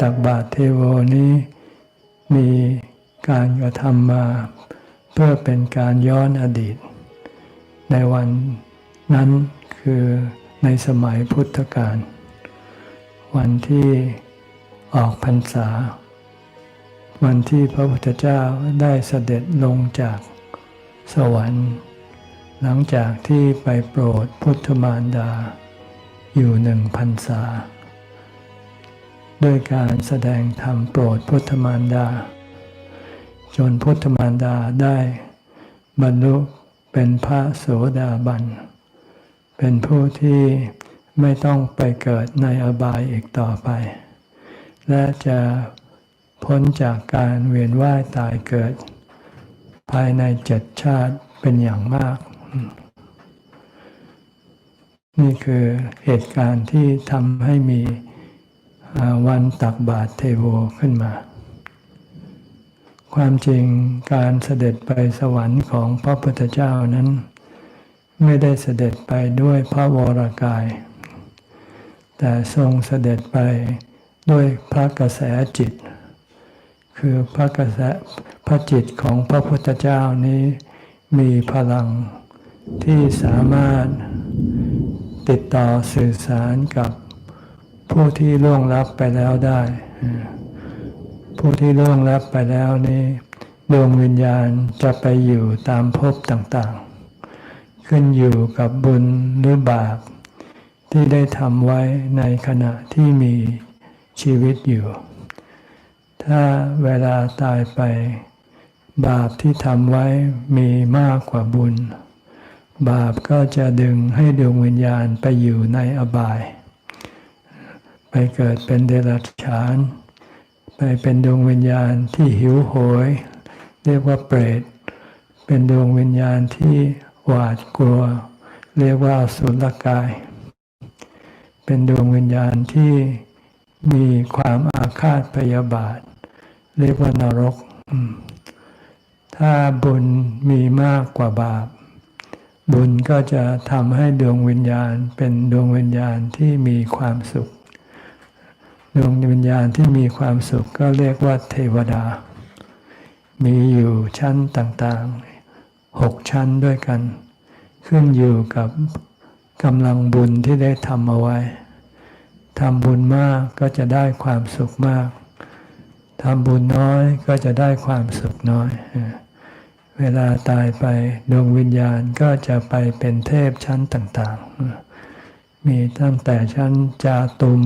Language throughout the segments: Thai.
ตักบาตรเทโวนี้มีการกระทำมา เพื่อเป็นการย้อนอดีต ในวันนั้นคือในสมัยพุทธกาลวันที่ออกพรรษา วันที่พระพุทธเจ้าได้เสด็จลงจากสวรรค์ หลังจากที่ไปโปรดพุทธมารดา อยู่หนึ่งพรรษา ด้วยการแสดงธรรมโปรดพุทธมารดา จนพุทธมารดาได้บรรลุเป็นพระโสดาบัน เป็นผู้ที่ไม่ต้องไปเกิดในอบายอีกต่อไป และจะพ้นจากการเวียนว่ายตายเกิด ภายในเจ็ดชาติเป็นอย่างมาก นี่คือเหตุการณ์ที่ทำให้มี วันตักบาตรเทโวขึ้นมา ความจริงการเสด็จไปสวรรค์ของพระพุทธเจ้านั้น ไม่ได้เสด็จไปด้วยพระวรากาย แต่ทรงเสด็จไปด้วยพระกระแสจิต คือพระกระแสพระจิตของพระพุทธเจ้านี้มีพลังที่สามารถติดต่อสื่อสารกับ ผู้ที่ล่วงลับไปแล้วได้ ผู้ที่ล่วงลับไปแล้วนี้ดวงวิญญาณจะไปอยู่ตามภพต่างๆ ขึ้นอยู่กับบุญหรือบาปที่ได้ทำไว้ในขณะที่มีชีวิตอยู่ ถ้าเวลาตายไป บาปที่ทำไว้มีมากกว่าบุญ บาปก็จะดึงให้ดวงวิญญาณไปอยู่ในอบาย ไปเกิดเป็นเดรัจฉาน ไปเป็นดวงวิญญาณที่หิวโหย เรียกว่าเปรต เป็นดวงวิญญาณที่หวาดกลัว เรียกว่าสุลกาย เป็นดวงวิญญาณที่มีความอาฆาตพยาบาท เรียกว่านรก ถ้าบุญมีมากกว่าบาป บุญก็จะทำให้ดวงวิญญาณเป็นดวงวิญญาณที่มีความสุข ดวงวิญญาณที่มีความสุขก็เรียกว่าเทวดา มีอยู่ชั้นต่างๆหกชั้นด้วยกัน ขึ้นอยู่กับกำลังบุญที่ได้ทำเอาไว้ทำบุญมากก็จะได้ความสุขมากทำบุญน้อยก็จะได้ความสุขน้อย เวลาตายไปดวงวิญญาณก็จะไปเป็นเทพชั้นต่างๆ มีตั้งแต่ชั้นจาตุม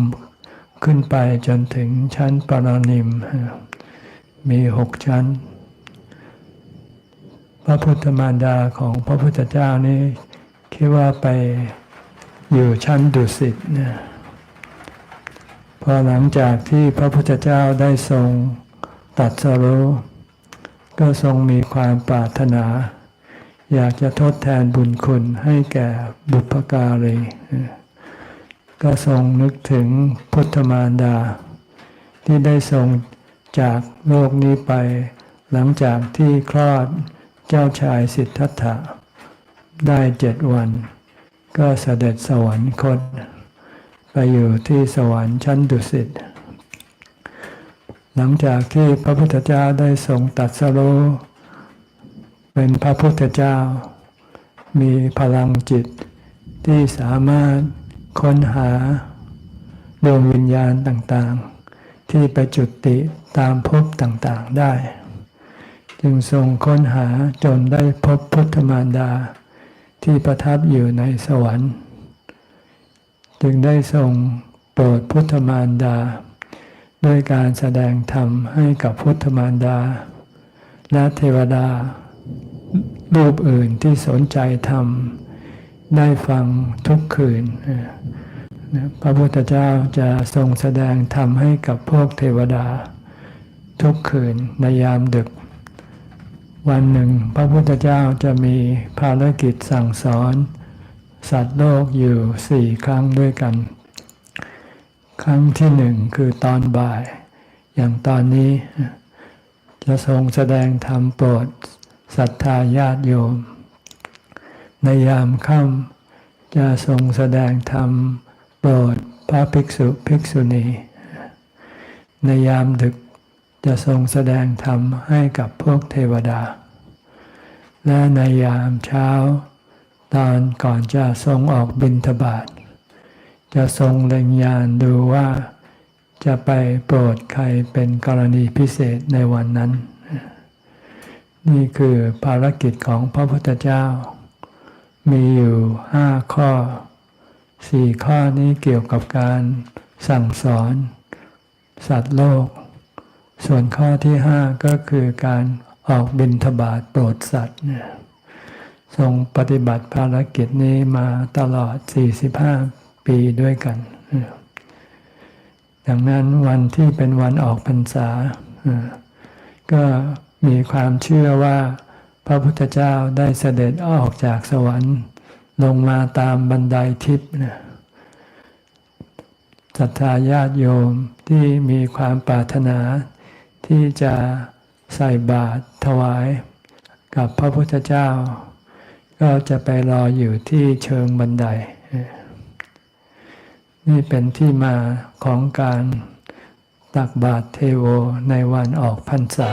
ขึ้นไปจนถึงชั้นปรนิม มีหกชั้น พระพุทธมารดาของพระพุทธเจ้านี่คิดว่าไปอยู่ชั้นดุสิตนี่ยพอหลังจากที่พระพุทธเจ้าได้ทรงตัดสรู้ก็ทรงมีความปรารถนา อยากจะทดแทนบุญคุณให้แก่บุพการี ก็ทรงนึกถึงพุทธมารดา ที่ได้ทรงจากโลกนี้ไป หลังจากที่คลอดเจ้าชายสิทธัตถะ ได้เจ็ดวัน ก็เสด็จสวรรคต ไปอยู่ที่สวรรค์ชั้นดุสิตหลังจากที่พระพุทธเจ้าได้ทรงตัดสโลเป็นพระพุทธเจ้า มีพลังจิตที่สามารถ ค้นหาดวงวิญญาณต่างๆ ที่ไปจุติตามภพต่างๆได้ จึงทรงค้นหาจนได้พบพุทธมารดา ที่ประทับอยู่ในสวรรค์ จึงได้ทรงโปรดพุทธมารดา ด้วยการแสดงธรรมให้กับพุทธมารดา และเทวดารูปอื่นที่สนใจธรรม ได้ฟังทุกคืน พระพุทธเจ้าจะทรงแสดงธรรมให้กับพวกเทวดา ทุกคืนในยามดึก วันหนึ่ง พระพุทธเจ้าจะมีภารกิจสั่งสอน สัตว์โลกอยู่สี่ครั้งด้วยกัน ครั้งที่หนึ่งคือตอนบ่าย อย่างตอนนี้จะทรงแสดงธรรมโปรดศรัทธาญาติโยม ในยามค่ำจะทรงแสดงธรรมโปรดพระภิกษุภิกษุณี ในยามดึกจะทรงแสดงธรรมให้กับพวกเทวดา และในยามเช้า ตอนก่อนจะทรงออกบิณฑบาตจะทรงเล็งยานดูว่าจะไปโปรดใครเป็นกรณีพิเศษในวันนั้น นี่คือภารกิจของพระพุทธเจ้า มีอยู่ห้าข้อสี่ข้อนี้เกี่ยวกับการสั่งสอน สัตว์โลก ส่วนข้อที่ห้าก็คือการออกบิณฑบาตโปรดสัตว์เนี่ยทรงปฏิบัติภารกิจนี้มาตลอด 45 ปีด้วยกัน ดังนั้นวันที่เป็นวันออกพรรษา ก็มีความเชื่อว่า พระพุทธเจ้าได้เสด็จออกจากสวรรค์ ลงมาตามบันไดทิพย์นะศรัทธาญาติโยมที่มีความปรารถนา ที่จะใส่บาตรถวาย กับพระพุทธเจ้า ก็จะไปรออยู่ที่เชิงบันได นี่เป็นที่มาของการตักบาตรเทโวในวันออกพรรษา